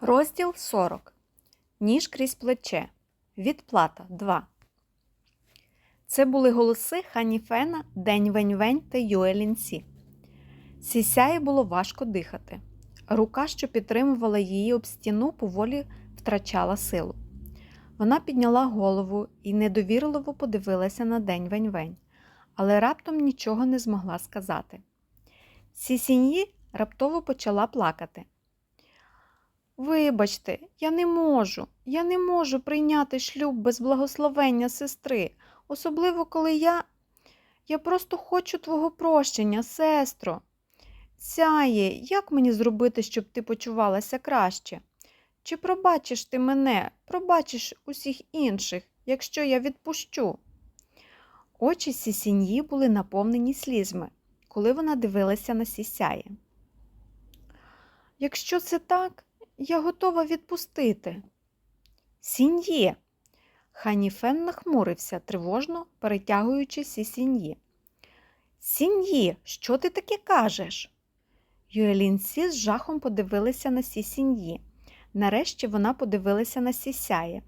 Розділ 40. Ніж крізь плече. Відплата 2. Це були голоси Хані Фена, День Вень-Вень та Юелінсі. Сісяї було важко дихати. Рука, що підтримувала її об стіну, поволі втрачала силу. Вона підняла голову і недовірливо подивилася на День Вень-Вень, але раптом нічого не змогла сказати. Сісіньї раптово почала плакати. Вибачте, я не можу, я не можу прийняти шлюб без благословення сестри, особливо коли я. Я просто хочу твого прощення, сестро. Сяє, як мені зробити, щоб ти почувалася краще? Чи пробачиш ти мене, пробачиш усіх інших, якщо я відпущу? Очі сісіньї були наповнені слізьми, коли вона дивилася на сісяє. Якщо це так, я готова відпустити. Сіньє. Ханіфен нахмурився, тривожно перетягуючи сісіньї. Сіньї, що ти таке кажеш? Юелінсі з жахом подивилися на сісіньї. Нарешті вона подивилася на сісяє.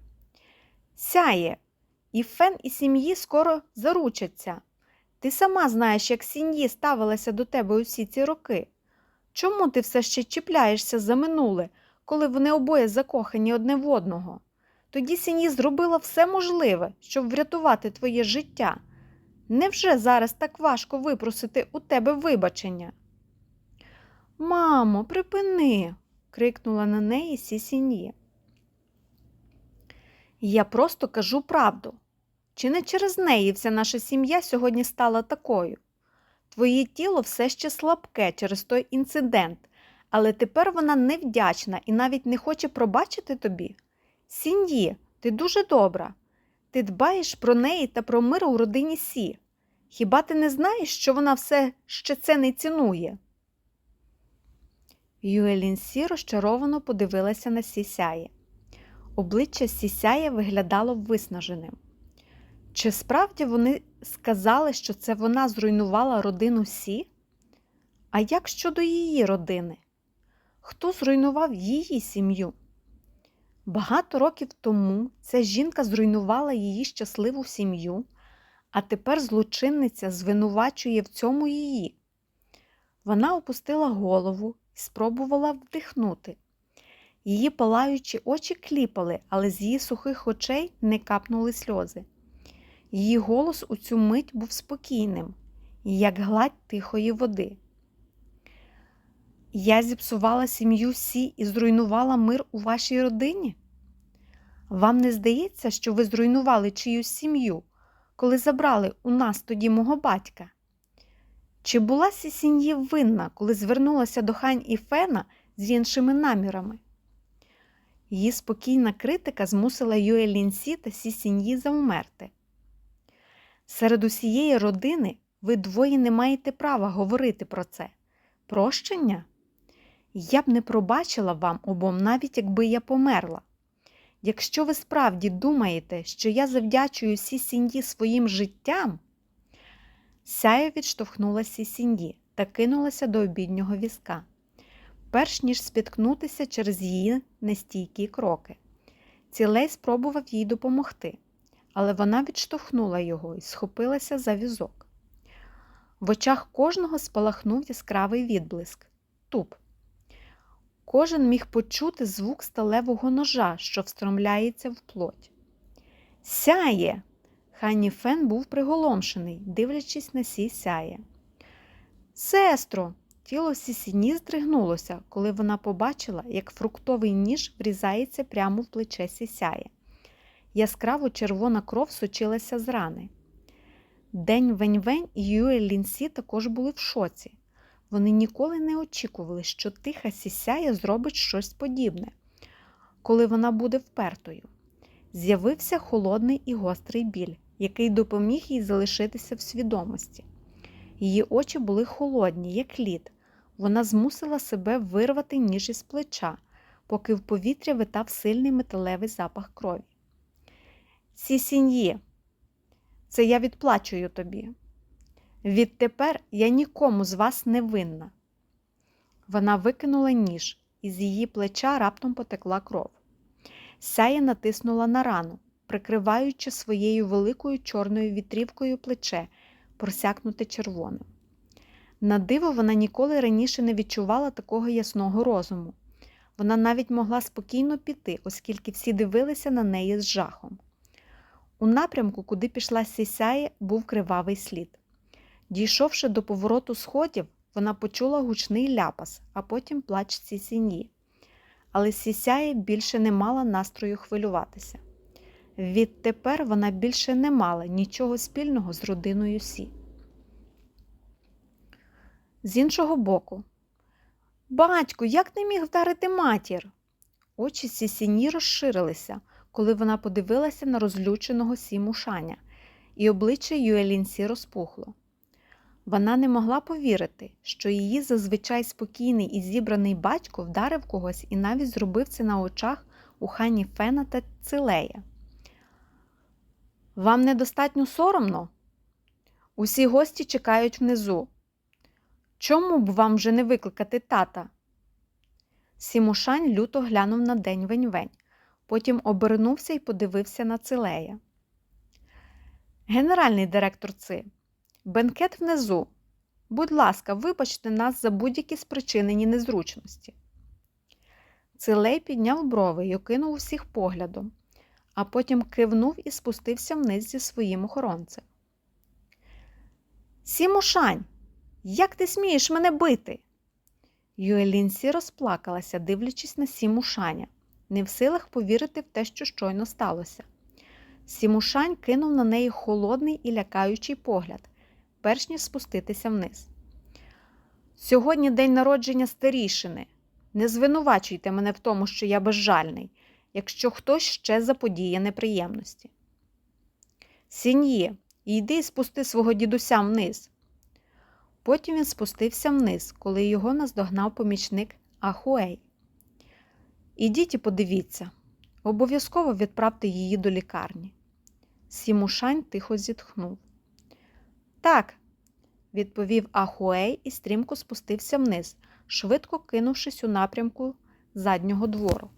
Сяє, і Фен і сім'ї скоро заручаться. Ти сама знаєш, як сіньї ставилася до тебе усі ці роки. Чому ти все ще чіпляєшся за минуле, коли вони обоє закохані одне в одного? Тоді сіньї зробила все можливе, щоб врятувати твоє життя. Невже зараз так важко випросити у тебе вибачення? Мамо, припини, крикнула на неї сісіньє. Я просто кажу правду. Чи не через неї вся наша сім'я сьогодні стала такою? Твоє тіло все ще слабке через той інцидент, але тепер вона невдячна і навіть не хоче пробачити тобі. Сіньї, ти дуже добра. Ти дбаєш про неї та про мир у родині Сі. Хіба ти не знаєш, що вона все ще це не цінує? Юелін Сі розчаровано подивилася на Сісяє. Обличчя Сісяє виглядало виснаженим. Чи справді вони сказали, що це вона зруйнувала родину Сі? А як щодо її родини? Хто зруйнував її сім'ю? Багато років тому ця жінка зруйнувала її щасливу сім'ю, а тепер злочинниця звинувачує в цьому її. Вона опустила голову і спробувала вдихнути. Її палаючі очі кліпали, але з її сухих очей не капнули сльози. Її голос у цю мить був спокійним, як гладь тихої води. Я зіпсувала сім'ю Сі і зруйнувала мир у вашій родині? Вам не здається, що ви зруйнували чиюсь сім'ю, коли забрали у нас тоді мого батька? Чи була Сісіньї винна, коли звернулася до хань і Фена з іншими намірами? Її спокійна критика змусила Юелінсі та Сісіньї завмерти. Серед усієї родини ви двоє не маєте права говорити про це. Прощення? Я б не пробачила вам обом, навіть якби я померла. Якщо ви справді думаєте, що я завдячую Сісіньї своїм життям, сяя відштовхнула Сісіньї та кинулася до обіднього візка, перш ніж спіткнутися через її нестійкі кроки. Цілей спробував їй допомогти, але вона відштовхнула його і схопилася за візок. В очах кожного спалахнув яскравий відблиск туп. Кожен міг почути звук сталевого ножа, що встромляється в плоть. Сяє! Хані Фен був приголомшений, дивлячись на сі сяє. Сестро! Тіло сісіні здригнулося, коли вона побачила, як фруктовий ніж врізається прямо в плече сісяє. Яскраво червона кров сочилася з рани. День Вень-Вень і Юель Лінсі також були в шоці. Вони ніколи не очікували, що тиха сісяя зробить щось подібне, коли вона буде впертою. З'явився холодний і гострий біль, який допоміг їй залишитися в свідомості. Її очі були холодні, як лід. Вона змусила себе вирвати ніж із плеча, поки в повітря витав сильний металевий запах крові. Сісіньї, це я відплачую тобі. Відтепер я нікому з вас не винна. Вона викинула ніж і з її плеча раптом потекла кров. Сяє натиснула на рану, прикриваючи своєю великою чорною вітрівкою плече, просякнуте червоним. На диво вона ніколи раніше не відчувала такого ясного розуму. Вона навіть могла спокійно піти, оскільки всі дивилися на неї з жахом. У напрямку, куди пішла Сісяє, був кривавий слід. Дійшовши до повороту сходів, вона почула гучний ляпас, а потім плач сісіньї. Але Сісяє більше не мала настрою хвилюватися. Відтепер вона більше не мала нічого спільного з родиною Сі. З іншого боку, батьку, як ти міг вдарити матір? Очі Сісіні розширилися, коли вона подивилася на розлюченого Сімушаня, і обличчя Юелінсі розпухло. Вона не могла повірити, що її зазвичай спокійний і зібраний батько вдарив когось і навіть зробив це на очах у хані Фена та Цилея. Вам недостатньо соромно? Усі гості чекають внизу. Чому б вам вже не викликати тата? Сімушань люто глянув на день вень-вень, потім обернувся і подивився на Цилея. Генеральний директор Ци, бенкет внизу. Будь ласка, вибачте нас за будь-які спричинені незручності. Цилей підняв брови й окинув усіх поглядом, а потім кивнув і спустився вниз зі своїм охоронцем. Сімушань, як ти смієш мене бити? Юелінсі розплакалася, дивлячись на Сімушаня, не в силах повірити в те, що щойно сталося. Сімушань кинув на неї холодний і лякаючий погляд, перш ніж спуститися вниз. Сьогодні день народження старішини. Не звинувачуйте мене в тому, що я безжальний, якщо хтось ще заподіє неприємності. Сін'є, йди і спусти свого дідуся вниз. Потім він спустився вниз, коли його наздогнав помічник Ахуей. Ідіть і подивіться, обов'язково відправте її до лікарні. Сімушань тихо зітхнув. Так, відповів Ахуей і стрімко спустився вниз, швидко кинувшись у напрямку заднього двору.